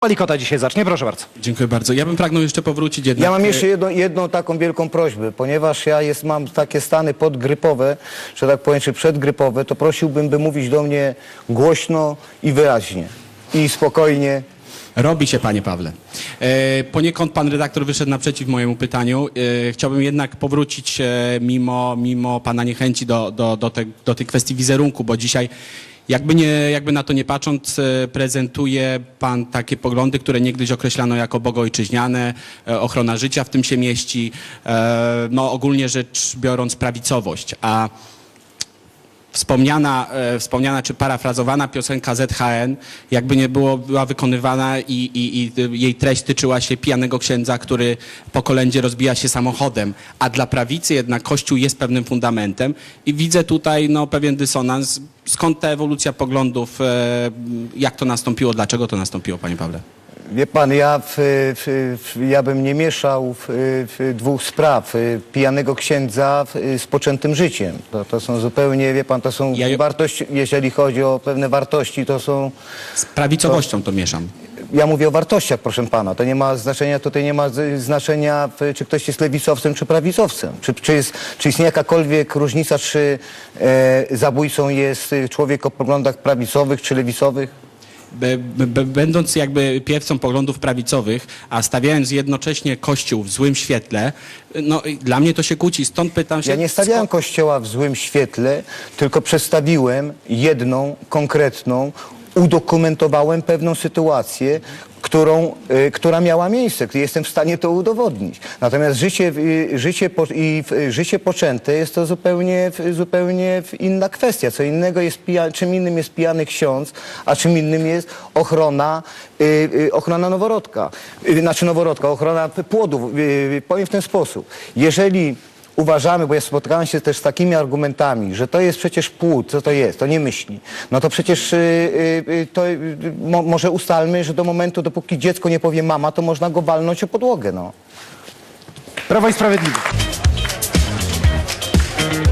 Palikota dzisiaj zacznie, proszę bardzo. Dziękuję bardzo. Ja bym pragnął jeszcze powrócić jednak... Ja mam e, jeszcze jedną, jedną taką wielką prośbę, ponieważ ja jest, mam takie stany podgrypowe, że tak powiem, czy przedgrypowe, to prosiłbym, by mówić do mnie głośno i wyraźnie. I spokojnie. Robi się, panie Pawle. E, poniekąd pan redaktor wyszedł naprzeciw mojemu pytaniu. E, chciałbym jednak powrócić e, mimo, mimo pana niechęci do, do, do, te, do tej kwestii wizerunku, bo dzisiaj jakby, nie, jakby na to nie patrząc, e, prezentuje pan takie poglądy, które niegdyś określano jako bogojczyźniane, e, ochrona życia w tym się mieści, e, no ogólnie rzecz biorąc prawicowość, a wspomniana, e, wspomniana czy parafrazowana piosenka ZHN, jakby nie było, była wykonywana i, i, i jej treść tyczyła się pijanego księdza, który po kolędzie rozbija się samochodem, a dla prawicy jednak Kościół jest pewnym fundamentem i widzę tutaj no, pewien dysonans. Skąd ta ewolucja poglądów, e, jak to nastąpiło, dlaczego to nastąpiło, panie Pawle? Wie pan, ja, w, w, ja bym nie mieszał w, w dwóch spraw. y, Pijanego księdza w, z poczętym życiem. To, to są zupełnie, wie pan, to są Ja- wartości, jeżeli chodzi o pewne wartości, to są... Z prawicowością to mieszam. Ja mówię o wartościach, proszę pana. To nie ma znaczenia, tutaj nie ma znaczenia, czy ktoś jest lewicowcem, czy prawicowcem. Czy, czy, jest, czy istnieje jakakolwiek różnica, czy e, zabójcą jest y, człowiek o poglądach prawicowych, czy lewicowych? Będąc jakby piewcą poglądów prawicowych, a stawiając jednocześnie Kościół w złym świetle, no dla mnie to się kłóci. Stąd pytam się... Ja nie stawiałem skąd- kościoła w złym świetle, tylko przedstawiłem jedną, konkretną, udokumentowałem pewną sytuację, którą, y, która miała miejsce. Jestem w stanie to udowodnić. Natomiast życie, y, życie, po, i, y, życie poczęte jest to zupełnie, zupełnie inna kwestia. Co innego jest pija, czym innym jest pijany ksiądz, a czym innym jest ochrona, ochrona noworodka. Znaczy noworodka, ochrona płodów. Powiem w ten sposób. Jeżeli uważamy, bo ja spotykałem się też z takimi argumentami, że to jest przecież płód, co to jest, to nie myśli. No to przecież y, y, y, to, mo, może ustalmy, że do momentu, dopóki dziecko nie powie mama, to można go walnąć o podłogę, no. Prawo i Sprawiedliwość.